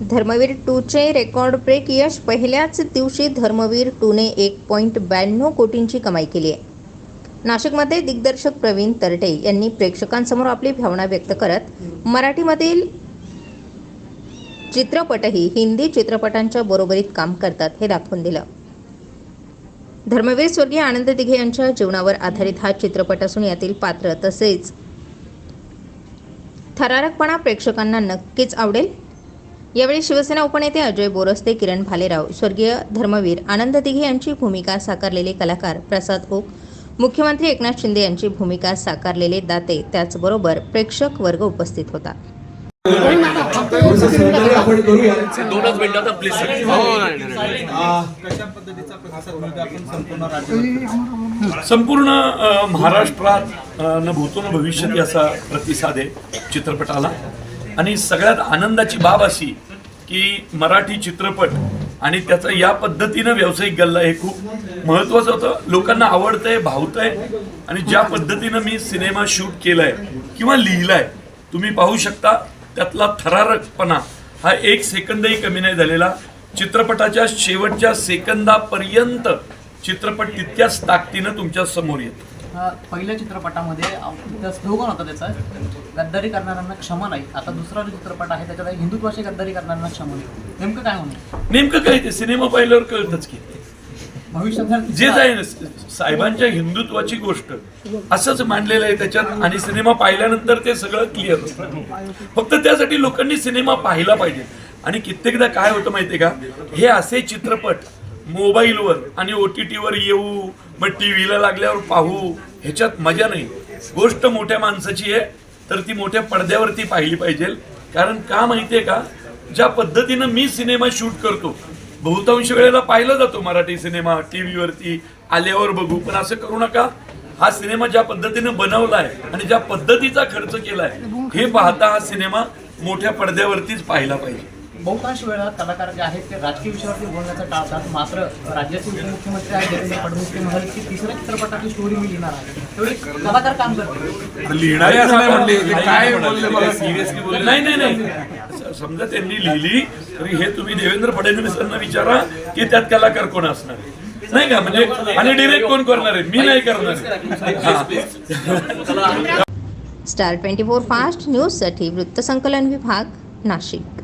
धर्मवीर टूचे record break यश पहिल्याच दिवशी धर्मवीर टूने एक पॉईंट ब्याण्णव कोटींची कमाई केली आहे. नाशिकमध्ये दिग्दर्शक प्रवीण तरटे यांनी प्रेक्षकांसमोर आपली भावना व्यक्त करत मराठीमधील चित्रपटही हिंदी चित्रपटांच्या बरोबरीत काम करतात हे दाखवून दिलं. धर्मवीर स्वर्गीय आनंद दिघे यांच्या जीवनावर आधारित हा चित्रपट असून यातील पात्र तसेच थरारकपणा प्रेक्षकांना नक्कीच आवडेल. यावेळी शिवसेना उपनेते अजय बोरस्ते किरण भालेराव स्वर्गीय धर्मवीर आनंद दिघे यांची भूमिका साकारलेले कलाकार प्रसाद ओक मुख्यमंत्री एकनाथ शिंदे यांची भूमिका साकारलेले दाते त्याचबरोबर प्रेक्षक वर्ग उपस्थित होता. दोनच मिनिटाचा प्लीज संपूर्ण महाराष्ट्रात न भूतो न भविष्यती असा प्रतिसाद आहे चित्रपटाला. आणि सगळ्यात आनंदाची बाब अशी की मराठी चित्रपट आणि त्याचा या पद्धतीनं व्यावसायिक गल्ला हे खूप महत्वाचं होतं. लोकांना आवडतंय भावतंय आणि ज्या पद्धतीनं मी सिनेमा शूट केलाय किंवा लिहिलाय तुम्ही पाहू शकता त्यातला थरारकपणा हा एक सेकंदही कमी नाही झालेला. चित्रपटाच्या शेवटच्या सेकंदापर्यंत चित्रपट तितक्याच ताकदीनं तुमच्यासमोर येतो. पहिल्या चित्रपटामध्ये स्लोगन होता त्याचा गद्दारी करणाऱ्यांना क्षमा नाही. आता दुसरा जो चित्रपट आहे त्याच्यात आहे, हिंदुत्वाची गद्दारी करणाऱ्यांना क्षमा नाही. नेमकं काय होणार? नेमकं काय ते सिनेमा पाहिल्यावर कळतच की. भविष्यात जे ना साहेबांच्या हिंदुत्वाची गोष्ट असंच मांडलेलं आहे त्याच्यात आणि सिनेमा पाहिल्यानंतर ते सगळं क्लिअर होतं. फक्त त्यासाठी लोकांनी सिनेमा पाहिला पाहिजे. आणि कित्येकदा काय होतं माहितीये का? हे असे चित्रपट मोबाईलवर आणि ओ टी टीवर येऊ मग टी व्हीला लागल्यावर पाहू ह्याच्यात मजा नाही. गोष्ट मोठ्या माणसाची आहे तर ती मोठ्या पडद्यावरती पाहिली पाहिजे. कारण का माहितीये का ज्या पद्धतीनं मी सिनेमा शूट करतो बहुतांश वेळेला पाहिला जातो मराठी सिनेमा टी व्हीवरती आल्यावर बघू पण असं करू नका. हा सिनेमा ज्या पद्धतीनं बनवलाय आणि ज्या पद्धतीचा खर्च केलाय हे पाहता हा सिनेमा मोठ्या पडद्यावरतीच पाहिला पाहिजे. बहुतांश वेळा कलाकार जे आहेत ते राजकीय विषयावरती बोलण्याचं टाळतात मात्र राज्याचे उपमुख्यमंत्री आहेत देवेंद्र फडणवीस ते म्हणाले की तिसऱ्या चित्रपटाची स्टोरी मी लिहिणार आहे. तेवढे कलाकार काम करतात लिहिणारे असं नाही आता- म्हणले, ते काय बोलले मला? Seriously बोलले? नाही नाही नाही. स- समजा त्यांनी लिहिली तरी हे तुम्ही देवेंद्र फडणवीसांना विचारा की त्यात कलाकार कोण असणार आहे. नाही का? म्हणजे आणि डिरेक्ट कोण करणार आहे? मी नाही करणार आहे. स्टार ट्वेंटी फोर फास्ट न्यूजसाठी वृत्तसंकलन विभाग नाशिक.